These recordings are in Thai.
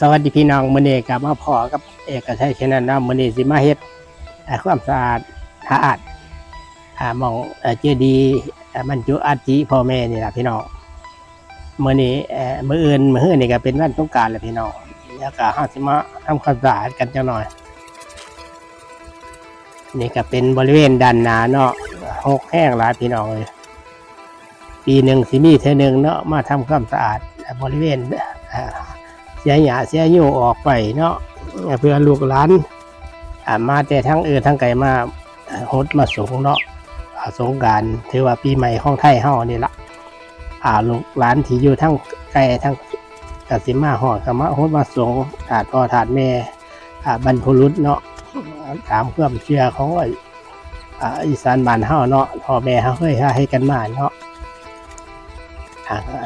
สวัสดีพี่น้องมื้อนี้กลับมาพอกับเอกชัยช่นนั้นนะมื้อนี้สิมาเฮ็ดความสะอาดสะอาดอ่ามองเอ่อเจดีย์อ่าบรรจุอาธิพ่อแม่นี่ล่ะพี่น้องมือนี้มืออื่นมื้ออื่นนี่ก็เป็นวันสงกานต์แหละพี่น้องแล้วก็เฮาสิมาทำความสะอาดกันจังหน่อย นี่ก็เป็นบริเวณด้านหน้าเนาะหกแห้งหลายพี่น้องเลยปีหนึ่งสิมีเท่อหนึงเนาะมาทำความสะอาดบริเวณ เสียหยาเสียโยออกไปเนาะเพื่อลูกหลานมาแต่ทั้งเออทั้งไกลมาฮดมาสงเนาะสงการถือว่าปีใหม่ของไทยเฮานี่ละอ่าลูกหลานที่อยู่ทั้งไกลทั้งกสิมาหอดกมาฮดมาสงถาดพ่อถาดแม่บรรพบุรุษเนาะตามความเชื่อของอีสานบ้านเฮาเนาะพ่อแม่เฮาเคยให้กันมาเนาะ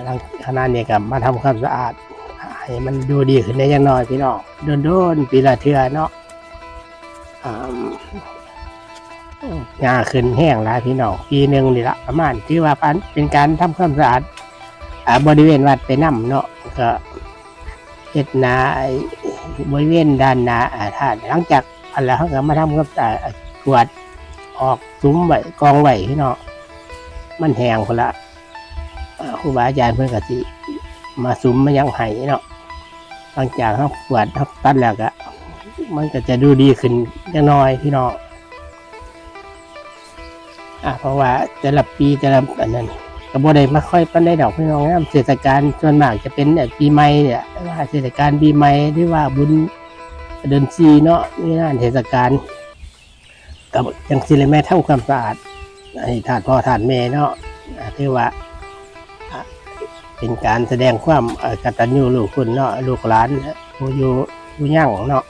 ทางคณะนี้ก็มาทำความสะอาด ให้มันดูดีขึ้นได้ยังน้อยพี่น้องโดนโดนๆปีละเทือเนาะอ่างาขึ้นแห้งหลายพี่น้องปีหนึ่งนี่ละประมาณที่ว่าปันเป็นการทำความสะอาดอบริเวณวัดไปน้ำเนาะก็เฮ็ดนาบริเวณด้านหนาอ่าถ้าหลังจากอันแล้วเขาก็มาทำความสะอาดกวาดออกซุ้มไว้กองไว้พี่น้องมันแห้งคนละครูบาอาจารย์เพื่อนกสิมาสุมมายังไห้เนาะ หลังจากเขาปวดเขาตัดแล้วก็มันก็จะดูดีขึ้นจังน้อยพี่น้องอะเพราะว่าแต่ละปีแต่ละอันนั้นก็บ่ได้มาค่อยปั้นได้ดอกพี่น้องนะเทศกาลส่วนมากจะเป็นปีใหม่เนี่ยว่าเทศกาลปีใหม่หรือว่าบุญเดือนซีเนาะนี่นั่นเทศกาลกับจังสิเลยแม่ทำความสะอาดให้ถาดพ่อถาดแม่เนาะที่ว่า เป็นการแสดงความกตัญญูลูกคุณเนาะลูกหลานผู้อยู่ผู้ยั่งเนาะ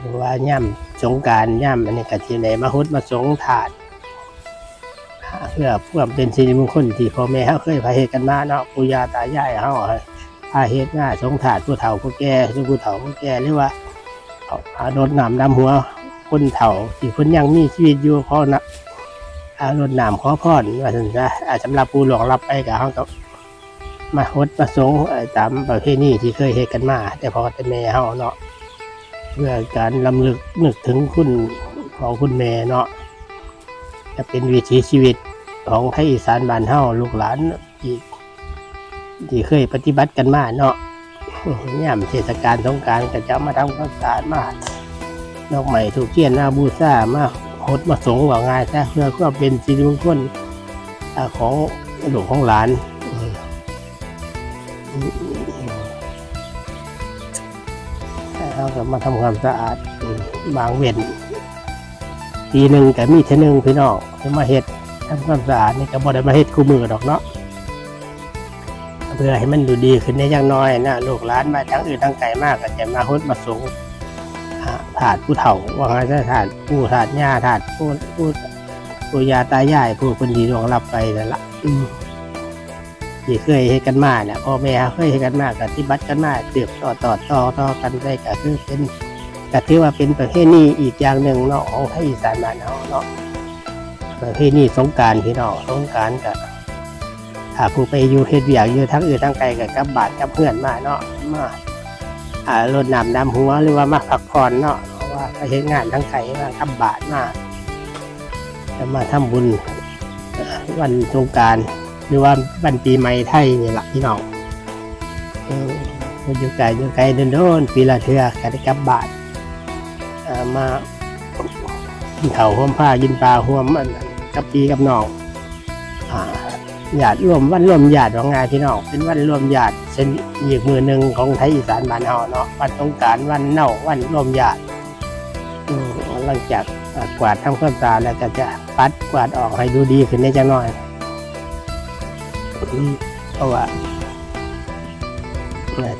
หรือว่าย่ำสงการย่ำอันนี้ก็ที่ไหนมาฮุดมาสงถาดเพื่อเพื่อเป็นสิริมงคลที่พ่อแม่เขาเคยพาเหตุกันมาเนาะปู่ย่าตายายเขาพาเหตุง่ายสงถาดผู้เฒ่าผู้แก่ซึ่งผู้เฒ่าผู้แก่หรือว่าเอาโดดน้ำดำหัวคนเฒ่าที่คนยังมีชีวิตอยู่เขานะ รดน้ำขอพรว่าสันซะอาสำหรับผู้หลวงรับไปกับเขาก็มาฮดมาสงเอ่อตามประเพณีที่เคยเฮ็ดกันมา แต่พอแต่แม่เฮาเนาะเพื่อการลำลึกนึกถึงคุณของคุณแม่เนาะจะเป็นวิถีชีวิตของไทยอีสานบ้านเฮาลูกหลานที่ที่เคยปฏิบัติกันมาเนาะย่ามเทศกาลสงการก็จะมาทำความสาดมาดอกไม้ถูกเทียนหน้าบูชามา คดมาสงว่าง่ายซะเพื่อเพื่อเป็นสิริมงคลของหลวงของหลานเราก็มาทำความสะอาดบางเว้นปีหนึ่งแต่มีเทนึงพี่น้องจะมาเฮ็ดทำความสะอาดนี่ก็บ่ได้มาเฮ็ดคู่มือดอกเนาะเพื่อให้มันดูดีขึ้นในอย่างน้อยนะลูกหลานมาทั้งอื่นทั้งไกลมากก็จะมาฮดมาสูง ถาดผู้เฒ่า ว่าไงจะถาดผู้ถาดย่าถาดผู้ผู้ผู้ยาตายายผู้คนดีดวงรับไปนั่นละอืมที่เคยให้กันมาเนี่ยพ่อแม่เคยให้กันมากับที่บัติกันมาเติบต่อต่อต่อต่อกันได้ก็คือเป็นก็ถือว่าเป็นประเพณีอีกอย่างหนึ่งเนาะของไทยอีสานบ้านเฮาเนาะประเพณีสงการพี่น้องสงการกับถ้าผู้ไปอยู่เฮ็ดเวียกอยู่ทั้งอื่นทั้งไกลกับกับบาดกับเพื่อนมาเนาะมาอ่า รดน้ำดำหัวหรือว่ามาพักผ่อนเนาะเพราะว่าไปเห็นงานทั้งไข่มาทำบาตรมาจะมาทำบุญวันสงการหรือว่าวันปีใหม่ไทยนี่แหละพี่น้องอยู่ไกลอยู่ไกลโดนๆปีละเทือกันได้กลับบาตรเอ่อมากินเข่าห่มผ้ากินปลาห่วมอันนั้นกับปีกับน้องอ่า ญาติร่วมวันร่วมญาติของงานพี่น้องเป็นวันร่วมญาติเช่นอีกมือหนึ่งของไทยอีสานบ้านเฮาเนาะวันสงการวันเน่าวันร่วมญาติหลังจากกวาดทำความสะอาดแล้วก็จะปัดกวาดออกให้ดูดีขึ้นได้จังหน่อยเพราะว่า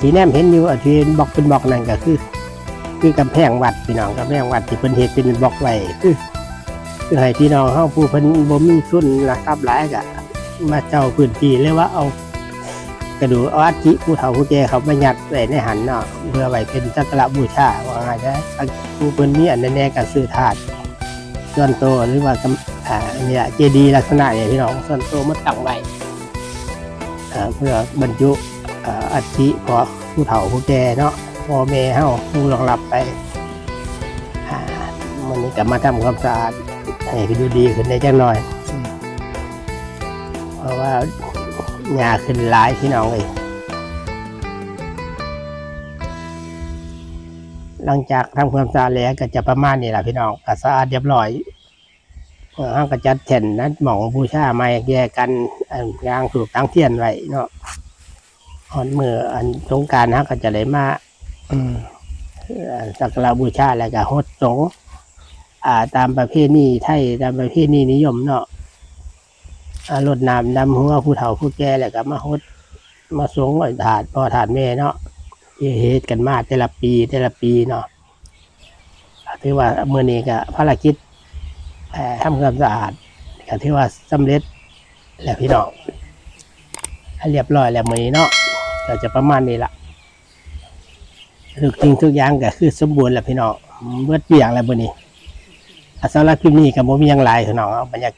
ที่แนมเห็นอยู่อะที่บอกเป็นบอกนั่นก็คือ คือกำแพงวัดพี่น้องกำแพงวัดที่เพิ่นเฮ็ดเป็นบอกไว้คือคือให้พี่น้องเฮาผู้เพิ่นบ่มีทุนราคาหลายก็ มาเจ้าพื้นที่เรียกว่าเอา กระดูกเอาอัฐิผู้เฒ่าผู้แก่เขาไปยัดไว้ในหันเนาะเพื่อไว้เป็นสักการะบูชาว่าไงนะผู้เพิ่นมีอันแน่ๆก็ซื้อถาดส่วนโตวหรือว่ากำอ่าเนี่ยเจดีลักษณะเนี่ยพี่น้องส่วนโตวมาตั้งไว้เพื่อบรรจุอ่าอัฐิพอผู้เฒ่าผู้แก่เนาะพ่อแม่เฮาผู้รองรับไปมันนี้ก็มาทำความสะอาดให้ดูดีขึ้นได้จังหน่อย เพราะว่าหญ้าขึ้นหลายพี่น้องเลยหลังจากทำความสะอาดแล้วก็จะประมาณนี้แหละพี่น้องก็สะอาดเรียบร้อยเออห้างก็จัดแผ่นนั้นหมองบูชาไม้แยกกันอันยางถูกตั้งเทียนไว้เนาะออนมืออันสงกรารฮะก็จะได้มาอืมเอ่อสักการะบูชาแล้วก็ฮดสงฆ์อ่าตามประเพณีไทยตามประเพณีนิยมเนาะอ่า รดน้ำดำหัวผู้เฒ่าผู้แก่แล้วก็มาฮดมาสงไว้ถาดพ่อถาดแม่เนาะเฮ็ดกันมาแต่ละปีแต่ละปีเนาะอ่าถือว่าเมื่อนี้ก็ภารกิจเอ่อทำความสะอาดก็ถือว่าสำเร็จแล้วพี่น้องให้เรียบร้อยแล้วมือนี้เนาะก็จะประมาณนี้ละทุกสิ่งทุกอย่างก็คือสมบูรณ์แล้วพี่น้องเมื่อเปียงแล้วบนนี้สำหรับคลิปนี้ก็บ่มีหยังหลายพี่น้องเอาบรรยากาศ